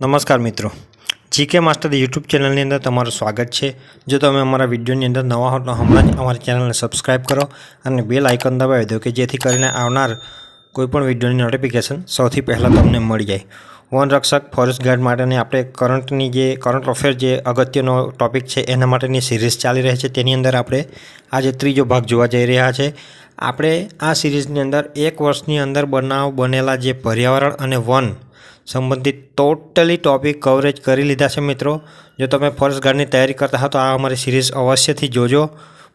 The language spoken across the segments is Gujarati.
નમસ્કાર મિત્રો. જીકે માસ્ટર યુટ્યુબ ચેનલની અંદર તમારું સ્વાગત છે. જો તમે અમારા વિડીયોની અંદર નવા હો તો હમણાં જ અમારી ચેનલને સબસ્ક્રાઈબ કરો અને બેલ આઇકન દબાવી દો કે જેથી કરીને આવનાર કોઈપણ વિડીયોની નોટિફિકેશન સૌથી પહેલાં તમને મળી જાય. વન રક્ષક ફોરેસ્ટ ગાર્ડ માટેની આપણે કરંટની જે, કરંટ અફેર જે અગત્યનો ટોપિક છે એના માટેની સિરીઝ ચાલી રહી છે. તેની અંદર આપણે આજે ત્રીજો ભાગ જોવા જઈ રહ્યા છે. આપણે આ સિરીઝની અંદર એક વર્ષની અંદર બનાવ બનેલા જે પર્યાવરણ અને વન સંબંધિત ટોટલી ટોપિક કવરેજ કરી લીધા છે મિત્રો. જો તમે ફોરેસ્ટ ગાર્ડની તૈયારી કરતા હો તો આ અમારી સિરીઝ અવશ્યથી જોજો.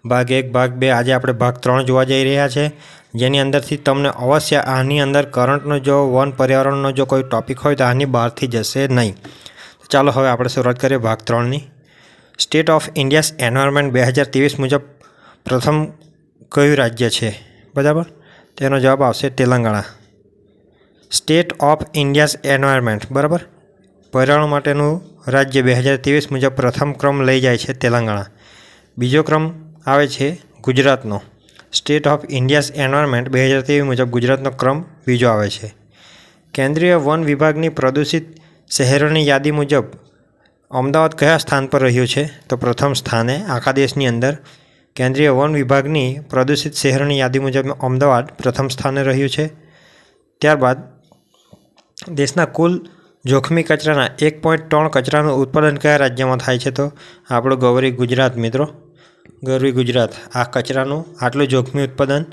ભાગ એક, ભાગ બે, આજે આપણે ભાગ ત્રણ જોવા જઈ રહ્યા છે. જેની અંદરથી તમને અવશ્ય આની અંદર કરંટનો જો, વન પર્યાવરણનો જો કોઈ ટોપિક હોય તો આની બહારથી જશે નહીં. ચાલો હવે આપણે શરૂઆત કરીએ ભાગ ત્રણની. સ્ટેટ ઓફ ઇન્ડિયાસ એન્વાયરમેન્ટ બે હજાર ત્રેવીસ મુજબ પ્રથમ કયું રાજ્ય છે? બરાબર? તેનો જવાબ આવશે Telangana. State of India's environment, બરાબર? પર્યાવરણ માટેનું રાજ્ય બે હજાર ત્રેવીસ મુજબ પ્રથમ ક્રમ લઈ જાય છે તેલંગાણા. બીજો ક્રમ આવે છે ગુજરાતનો. સ્ટેટ ઓફ ઇન્ડિયાસ એન્વાયરમેન્ટ બે હજાર ત્રેવીસ મુજબ ગુજરાતનો ક્રમ બીજો આવે છે. કેન્દ્રીય વન વિભાગની પ્રદૂષિત શહેરોની યાદી મુજબ અમદાવાદ કયા સ્થાન પર રહ્યું છે? તો પ્રથમ સ્થાને આખા દેશની અંદર કેન્દ્રીય વન વિભાગની પ્રદૂષિત શહેરોની યાદી મુજબ અમદાવાદ પ્રથમ સ્થાને રહ્યું છે. ત્યારબાદ દેશના કુલ જોખમી કચરાના એક પોઈન્ટ ત્રણ કચરાનું ઉત્પાદન કયા રાજ્યમાં થાય છે તો? આપણું ગૌરી ગુજરાત મિત્રો. ગૌરી ગુજરાત, આ કચરાનું આટલું જોખમી ઉત્પાદન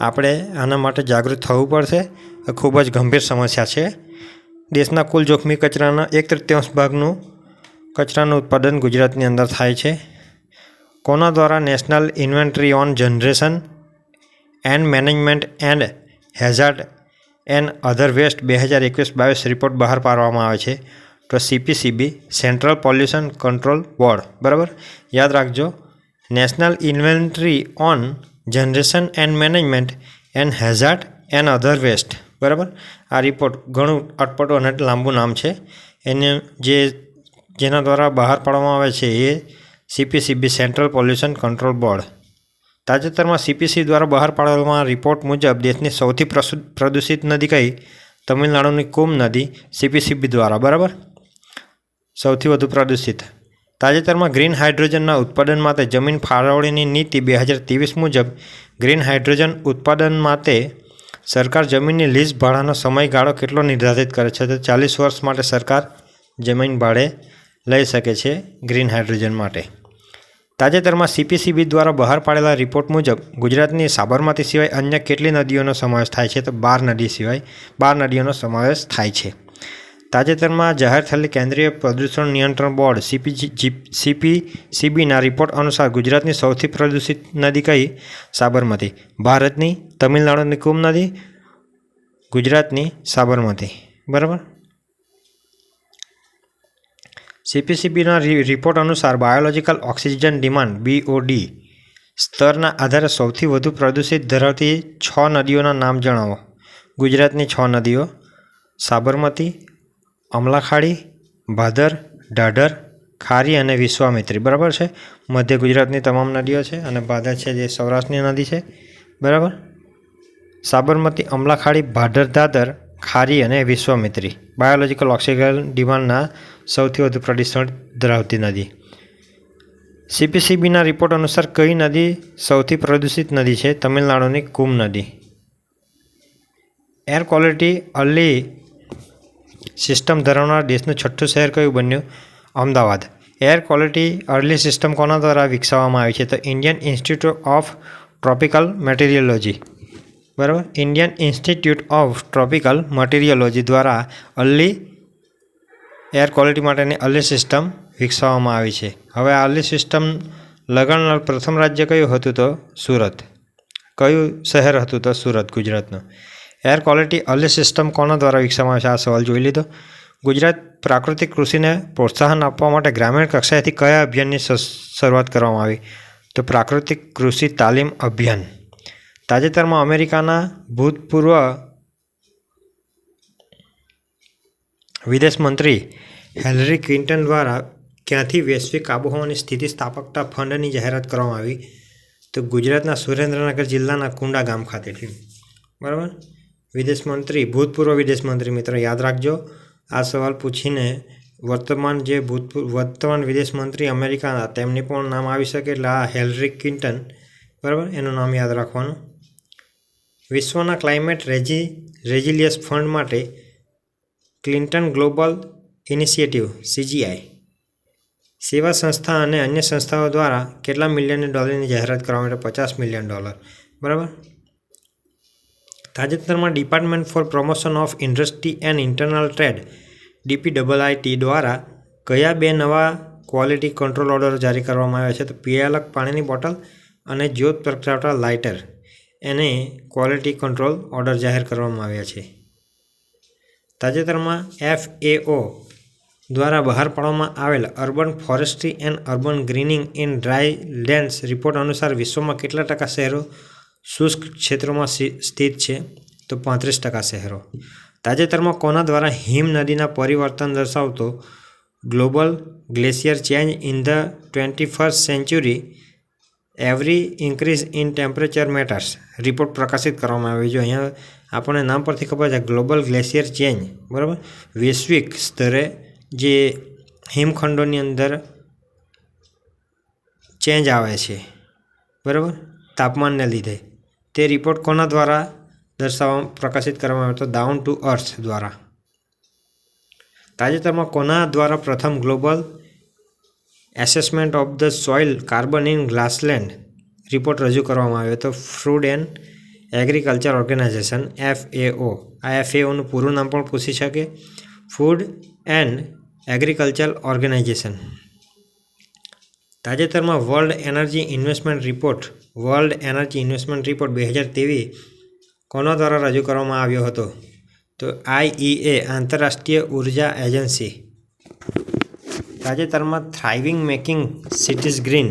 આપણે આના માટે જાગૃત થવું પડશે. ખૂબ જ ગંભીર સમસ્યા છે. દેશના કુલ જોખમી કચરાના એક તૃતીયાંશ ભાગનું કચરાનું ઉત્પાદન ગુજરાતની અંદર થાય છે. કોના દ્વારા national inventory on generation and management and hazard and other waste બે હજાર એકવીસ બાવીસ રિપોર્ટ બહાર પાડવામાં આવે છે. તો CPCB central pollution control board બરાબર? યાદ રાખજો national inventory on generation and management and hazard and other waste બરાબર? આ રિપોર્ટ ઘણું અટપટો અને લાંબુ નામ છે. એને જે, જેના દ્વારા બહાર પાડવામાં આવે છે એ CPCB central pollution control board તાજેતરમાં સીપીસી દ્વારા બહાર પાડવામાં રિપોર્ટ મુજબ દેશની સૌથી પ્રદૂષિત નદી કઈ? તમિલનાડુની કુમ નદી સીપીસીબી દ્વારા, બરાબર? સૌથી વધુ પ્રદૂષિત. તાજેતરમાં ગ્રીન હાઇડ્રોજનના ઉત્પાદન માટે જમીન ફાળવણીની નીતિ બે હજાર ત્રેવીસ મુજબ ગ્રીન હાઇડ્રોજન ઉત્પાદન માટે સરકાર જમીનની લીઝ ભાડાનો સમયગાળો કેટલો નિર્ધારિત કરે છે તો ચાલીસ વર્ષ માટે સરકાર જમીન ભાડે લઈ શકે છે ગ્રીન હાઇડ્રોજન માટે. તાજેતરમાં સીપીસીબી દ્વારા બહાર પાડેલા રિપોર્ટ મુજબ, ગુજરાતની સાબરમતી સિવાય અન્ય કેટલી નદીઓનો સમાવેશ થાય છે તો બાર નદી સિવાય બાર નદીઓનો સમાવેશ થાય છે. તાજેતરમાં જાહેર થયેલી કેન્દ્રીય પ્રદૂષણ નિયંત્રણ બોર્ડ સીપી સીપીસીબીના રિપોર્ટ અનુસાર ગુજરાતની સૌથી પ્રદૂષિત નદી કઈ? સાબરમતી. ભારતની તમિલનાડુની કુમ નદી, ગુજરાતની સાબરમતી. બરાબર? સીપીસીબીના રિપોર્ટ અનુસાર બાયોલોજિકલ ઓક્સિજન ડિમાન્ડ બીઓડી સ્તરના આધારે સૌથી વધુ પ્રદૂષિત ધરાવતી છ નદીઓના નામ જણાવો. ગુજરાતની છ નદીઓ, સાબરમતી, અમલાખાડી, ભાદર ઢાઢર ખારી અને વિશ્વામિત્રી. બરાબર છે? મધ્ય ગુજરાતની તમામ નદીઓ છે અને ભાદર છે જે સૌરાષ્ટ્રની નદી છે. બરાબર? સાબરમતી, અમલાખાડી ભાદર દાદર ખારી અને વિશ્વામિત્રી. બાયોલોજિકલ ઓક્સિજન ડિમાન્ડના સૌથી વધુ પ્રદૂષણ ધરાવતી નદી. સીપીસીબીના રિપોર્ટ અનુસાર કઈ નદી સૌથી પ્રદૂષિત નદી છે? તમિલનાડુની કુમ નદી. એર ક્વોલિટી અર્લી સિસ્ટમ ધરાવનાર દેશનું છઠ્ઠું શહેર કયું બન્યું? Ahmedabad. Air quality early system કોના દ્વારા વિકસાવવામાં આવી છે? તો Indian institute of tropical meteorology બરાબર? Indian institute of tropical meteorology દ્વારા અર્લી એર ક્વોલિટી માટેની અલી સિસ્ટમ વિકસાવવામાં આવી છે. હવે આ અર્લી સિસ્ટમ લગાડનાર પ્રથમ રાજ્ય કયું હતું તો સુરત. કયું શહેર હતું તો સુરત, ગુજરાતનું. એર ક્વોલિટી અલી સિસ્ટમ કોના દ્વારા વિકસાવવામાં આવે છે? આ સવાલ જોઈ લીધો. ગુજરાત પ્રાકૃતિક કૃષિને પ્રોત્સાહન આપવા માટે ગ્રામીણ કક્ષાએથી કયા અભિયાનની શરૂઆત કરવામાં આવી? તો પ્રાકૃતિક કૃષિ તાલીમ અભિયાન. તાજેતરમાં અમેરિકાના ભૂતપૂર્વ વિદેશ મંત્રી હેલરી ક્લિન્ટન દ્વારા ક્યાંથી વૈશ્વિક આબોહવાની સ્થિતિસ્થાપકતા ફંડની જાહેરાત કરવામાં આવી, તો ગુજરાતના સુરેન્દ્રનગર જિલ્લાના કુંડા ગામ ખાતેથી. બરાબર? વિદેશ મંત્રી, ભૂતપૂર્વ વિદેશ મંત્રી મિત્રો, યાદ રાખજો, આ સવાલ પૂછીને વર્તમાન જે ભૂતપૂર્વ વર્તમાન વિદેશ મંત્રી અમેરિકાના, તેમની પણ નામ આવી શકે એટલે આ હેલરી ક્લિન્ટન. બરાબર? એનું નામ યાદ રાખવાનું. વિશ્વના ક્લાઇમેટ રેજી, રેઝિલિયસ ફંડ માટે ક્લિન્ટન ગ્લોબલ ઇનિશિયેટિવ સીજીઆઈ સેવા સંસ્થા અને અન્ય સંસ્થાઓ દ્વારા કેટલા મિલિયન ડોલરની જાહેરાત કરવા માટે પચાસ મિલિયન ડોલર. બરાબર? તાજેતરમાં department for promotion of industry and internal trade DP double IT દ્વારા કયા બે નવા ક્વોલિટી કંટ્રોલ ઓર્ડર જારી કરવામાં આવ્યા છે? તો પીએલક પાણીની બોટલ અને જ્યોત પ્રગટાવતા લાઇટર એને ક્વોલિટી કંટ્રોલ ઓર્ડર જાહેર કરવામાં આવ્યા છે. તાજેતરમાં એફએઓ દ્વારા બહાર પાડવામાં આવેલ urban forestry and urban greening in dry lands report અનુસાર વિશ્વમાં કેટલા ટકા શહેરો શુષ્ક ક્ષેત્રોમાં સ્થિત છે? તો પાંત્રીસ ટકા શહેરો. તાજેતરમાં કોના દ્વારા હિમ નદીના પરિવર્તન દર્શાવતો global glacier change in the twenty first century every increase in temperature matters? Report પ્રકાશિત કરવામાં આવ્યો છે. અહીંયા આપણને નામ પરથી ખબર છે, ગ્લોબલ ગ્લેશિયર ચેન્જ, બરાબર? વૈશ્વિક સ્તરે જે હિમખંડોની અંદર ચેન્જ આવે છે, બરાબર? તાપમાનને લીધે. તે રિપોર્ટ કોના દ્વારા દર્શાવવા, પ્રકાશિત કરવામાં આવ્યો હતો ડાઉન ટુ અર્થ દ્વારા. તાજેતરમાં કોના દ્વારા પ્રથમ global assessment of the soil carbon in grassland report રજૂ કરવામાં આવ્યો હતો food and agriculture organization FAO આ એફએઓનું પૂરું નામ પણ પૂછી શકે. ફૂડ એન્ડ એગ્રીકલ્ચર ઓર્ગેનાઇઝેશન તાજેતરમાં world energy investment report world energy investment report બે હજાર ત્રેવીસ કોના દ્વારા રજૂ કરવામાં આવ્યો હતો? તો આઈઈએ આંતરરાષ્ટ્રીય ઊર્જા એજન્સી. તાજેતરમાં thriving making cities green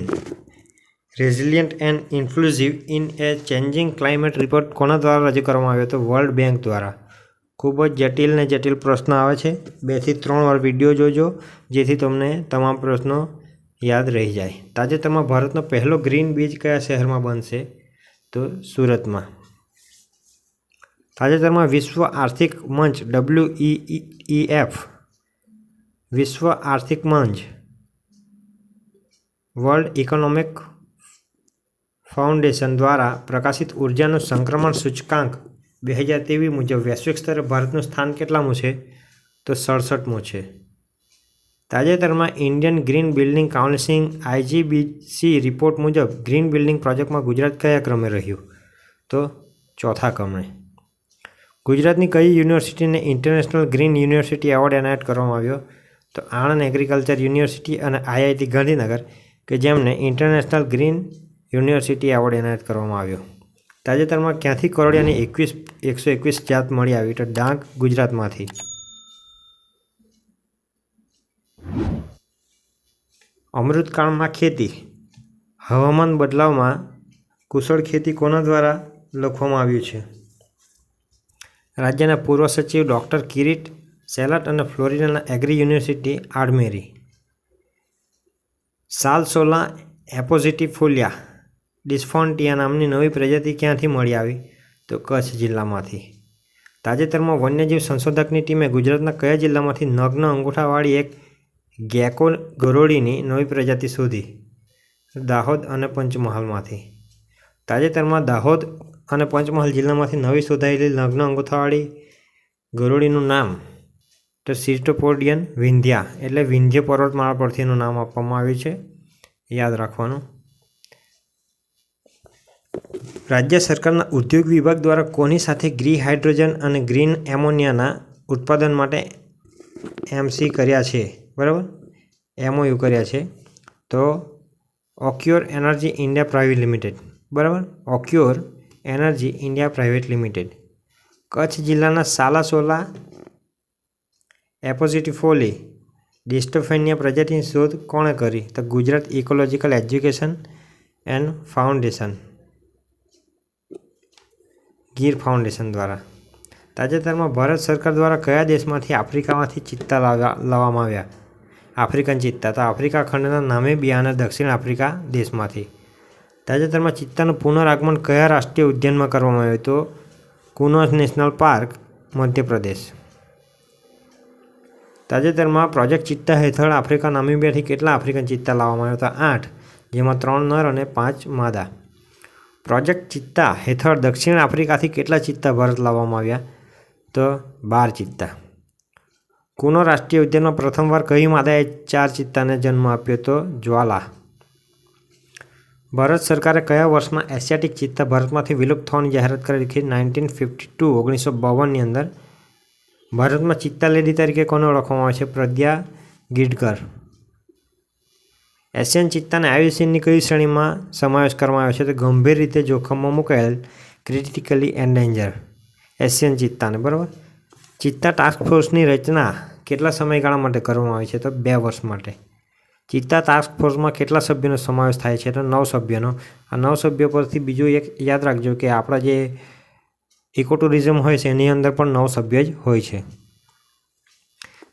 resilient and inclusive in a changing climate report કોના દ્વારા રજૂ કરવામાં આવ્યો હતો? વર્લ્ડ બેંક દ્વારા. ખૂબ જ જટિલ ને જટિલ પ્રશ્ન આવે છે. બેથી ત્રણ વાર વીડિયો જોજો, જેથી તમને તમામ પ્રશ્નો યાદ રહી જાય. તાજેતરમાં ભારતનો પહેલો ગ્રીન બીચ કયા શહેરમાં બનશે? તો સુરતમાં. તાજેતરમાં વિશ્વ આર્થિક મંચ ડબલ્યુ એફ વિશ્વ આર્થિક મંચ. વર્લ્ડ ઇકોનોમિક ફાઉન્ડેશન દ્વારા પ્રકાશિત ઉર્જાનું સંક્રમણ સૂચકાંક બે હજાર ત્રેવીસ મુજબ વૈશ્વિક સ્તરે ભારતનું સ્થાન કેટલામું છે? તો સડસઠમું છે. તાજેતરમાં Indian green building counselling IGBC report મુજબ ગ્રીન બિલ્ડિંગ પ્રોજેક્ટમાં ગુજરાત કયા ક્રમે રહ્યું? તો ચોથા ક્રમે. ગુજરાતની કઈ યુનિવર્સિટીને ઇન્ટરનેશનલ ગ્રીન યુનિવર્સિટી એવોર્ડ એનાયત કરવામાં આવ્યો? તો આણંદ એગ્રીકલ્ચર યુનિવર્સિટી અને આઈઆઈટી ગાંધીનગર, કે જેમને ઇન્ટરનેશનલ ગ્રીન યુનિવર્સિટી એવોર્ડ એનાયત કરવામાં આવ્યો. તાજેતરમાં ક્યાંથી કરોડિયાની એકવીસ, એકસો એકવીસ જાત મળી આવી તો ડાંગ ગુજરાતમાંથી. અમૃતકાળમાં ખેતી. હવામાન બદલાવમાં કુશળ ખેતી કોના દ્વારા લખવામાં આવ્યું છે? રાજ્યના પૂર્વ સચિવ ડૉક્ટર કિરીટ સેલટ અને ફ્લોરિડાના એગ્રી યુનિવર્સિટી આડમેરી. સાલસોલા એપોઝિટિફોલિયા ડિસ્ફોન્ટિયા નામની નવી પ્રજાતિ ક્યાંથી મળી આવી? તો કચ્છ જિલ્લામાંથી. તાજેતરમાં વન્યજીવ સંશોધકની ટીમે ગુજરાતના કયા જિલ્લામાંથી નગ્ન અંગૂઠાવાળી એક ગેકો ગરોળીની નવી પ્રજાતિ શોધી? દાહોદ અને પંચમહાલમાંથી. તાજેતરમાં દાહોદ અને પંચમહાલ જિલ્લામાંથી નવી શોધાયેલી નગ્ન અંગૂઠાવાળી ગરોળીનું નામ તો સિસ્ટોપોડિયન વિંધ્યા એટલે વિંધ્ય પર્વતમાળા પરથી એનું નામ આપવામાં આવ્યું છે. યાદ રાખવાનું. રાજ્ય સરકારના ઉદ્યોગ વિભાગ દ્વારા કોની સાથે ગ્રી હાઇડ્રોજન અને ગ્રીન એમોનિયાના ઉત્પાદન માટે એમસી કર્યા છે? બરાબર? એમઓયુ કર્યા છે. તો Ocior energy India private limited. બરાબર? Ocior energy India private limited. Kutch જિલ્લાના સાલાસોલા એપોઝિટિફોલી ડિસ્ટોફેનિયા પ્રજાતિની શોધ કોણે કરી? તો Gujarat ecological education and foundation. Gir foundation દ્વારા. તાજેતરમાં ભારત સરકાર દ્વારા કયા દેશમાંથી આફ્રિકામાંથી ચિત્તા લાવવામાં આવ્યા? આફ્રિકન ચિત્તા, તો આફ્રિકા ખંડના નામેબિયા અને દક્ષિણ આફ્રિકા દેશમાંથી. તાજેતરમાં ચિત્તાનું પુનરાગમન કયા રાષ્ટ્રીય ઉદ્યાનમાં કરવામાં આવ્યું તો? કુનોસ નેશનલ પાર્ક, મધ્યપ્રદેશ. તાજેતરમાં પ્રોજેક્ટ ચિત્તા હેઠળ આફ્રિકા નામીબિયાથી કેટલા આફ્રિકન ચિત્તા લાવવામાં આવ્યા હતા? આઠ, જેમાં ત્રણ નર અને પાંચ માદા. પ્રોજેક્ટ ચિત્તા હેઠળ દક્ષિણ આફ્રિકાથી કેટલા ચિત્તા ભારત લાવવામાં આવ્યા? તો બાર ચિત્તા. કુનો રાષ્ટ્રીય ઉદ્યાનમાં પ્રથમવાર કઈ માતાએ ચાર ચિત્તાને જન્મ આપ્યો તો જ્વાલા. ભારત સરકારે કયા વર્ષમાં એશિયાટિક ચિત્તા ભારતમાંથી વિલુપ્ત થવાની જાહેરાત કરી હતી નાઇન્ટીન ફિફ્ટી ટુ, ઓગણીસો બાવનની અંદર? ભારતમાં ચિત્તા લેડી તરીકે કોને ઓળખવામાં આવે છે? પ્રજ્ઞા ગીડકર. એશિયન ચિત્તાને આયુસીનની કઈ શ્રેણીમાં સમાવેશ કરવામાં આવ્યો છે તો ગંભીર રીતે જોખમમાં મુકાયેલ ક્રિટિકલી એન્ડેન્જર એશિયન ચિત્તાને, બરાબર? ચિત્તા ટાસ્ક ફોર્સની રચના કેટલા સમયગાળા માટે કરવામાં આવી છે તો બે વર્ષ માટે. ચિત્તા ટાસ્ક ફોર્સમાં કેટલા સભ્યોનો સમાવેશ થાય છે તો નવ સભ્યોનો. આ નવ સભ્યો પરથી બીજું એક યાદ રાખજો કે આપણા જે ઇકો ટુરિઝમ હોય છે એની અંદર પણ નવ સભ્ય જ હોય છે.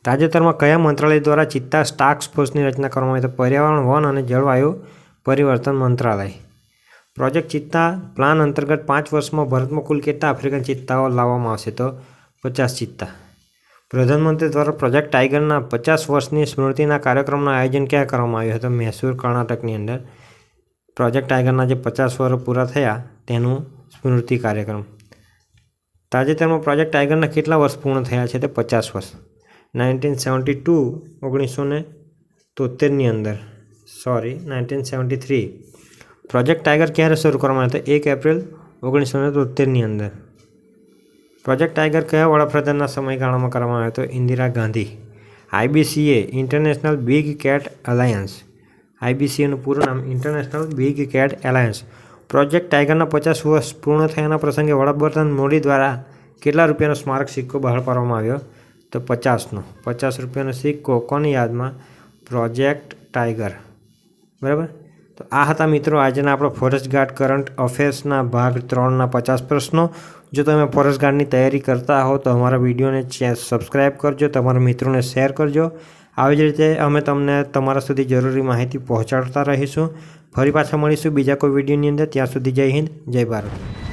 તાજેતરમાં કયા મંત્રાલય દ્વારા ચિત્તા ટાસ્ક ફોર્સની રચના કરવામાં આવી તો પર્યાવરણ, વન અને જળવાયુ પરિવર્તન મંત્રાલય. પ્રોજેક્ટ ચિત્તા પ્લાન અંતર્ગત પાંચ વર્ષમાં ભારતમાં કુલ કેટલા આફ્રિકન ચિત્તાઓ લાવવામાં આવશે તો પચાસ ચિત્તા. પ્રધાનમંત્રી દ્વારા પ્રોજેક્ટ ટાઈગરના પચાસ વર્ષની સ્મૃતિના કાર્યક્રમનું આયોજન ક્યાં કરવામાં આવ્યું હતું? મૈસૂર, કર્ણાટકની અંદર. પ્રોજેક્ટ ટાઈગરના જે પચાસ વર્ષ પૂરા થયા તેનું સ્મૃતિ કાર્યક્રમ. તાજેતરમાં પ્રોજેક્ટ ટાઈગરના કેટલા વર્ષ પૂર્ણ થયા છે તે પચાસ વર્ષ. નાઇન્ટીન સેવન્ટી ટુ ઓગણીસો ને તોતેરની અંદર. Sorry nineteen seventy three. Project tiger ક્યારે શરૂ કરવામાં આવ્યો હતો? એક એપ્રિલ ઓગણીસો ને તોતેરની અંદર. પ્રોજેક્ટ ટાઈગર કયા વડાપ્રધાનના સમયગાળામાં કરવામાં આવ્યો હતો? Indira Gandhi. IBCA international big cat alliance આઈબીસીએનું પૂરું નામ international big cat alliance project ટાઈગરના પચાસ વર્ષ પૂર્ણ થયાના પ્રસંગે વડાપ્રધાન મોદી દ્વારા કેટલા રૂપિયાનો સ્મારક સિક્કો બહાર પાડવામાં આવ્યો? તો પચાસનો. પચાસ રૂપિયાનો સિક્કો કોની યાદમાં? Project tiger. બરાબર? તો આ હતા મિત્રો આજના આપણો ફોરેસ્ટ ગાર્ડ કરંટ અફેર્સના ભાગ ત્રણના પચાસ પ્રશ્નો. જો તમે ફોરેસ્ટ ગાર્ડની તૈયારી કરતા હો તો અમારા વિડીયોને સબસ્ક્રાઈબ કરજો, તમારા મિત્રોને શેર કરજો. આવી જ રીતે અમે તમને તમારા સુધી જરૂરી માહિતી પહોંચાડતા રહીશું. ફરી પાછા મળીશું બીજા કોઈ વિડીયોની અંદર. ત્યાં સુધી જય હિન્દ, જય ભારત.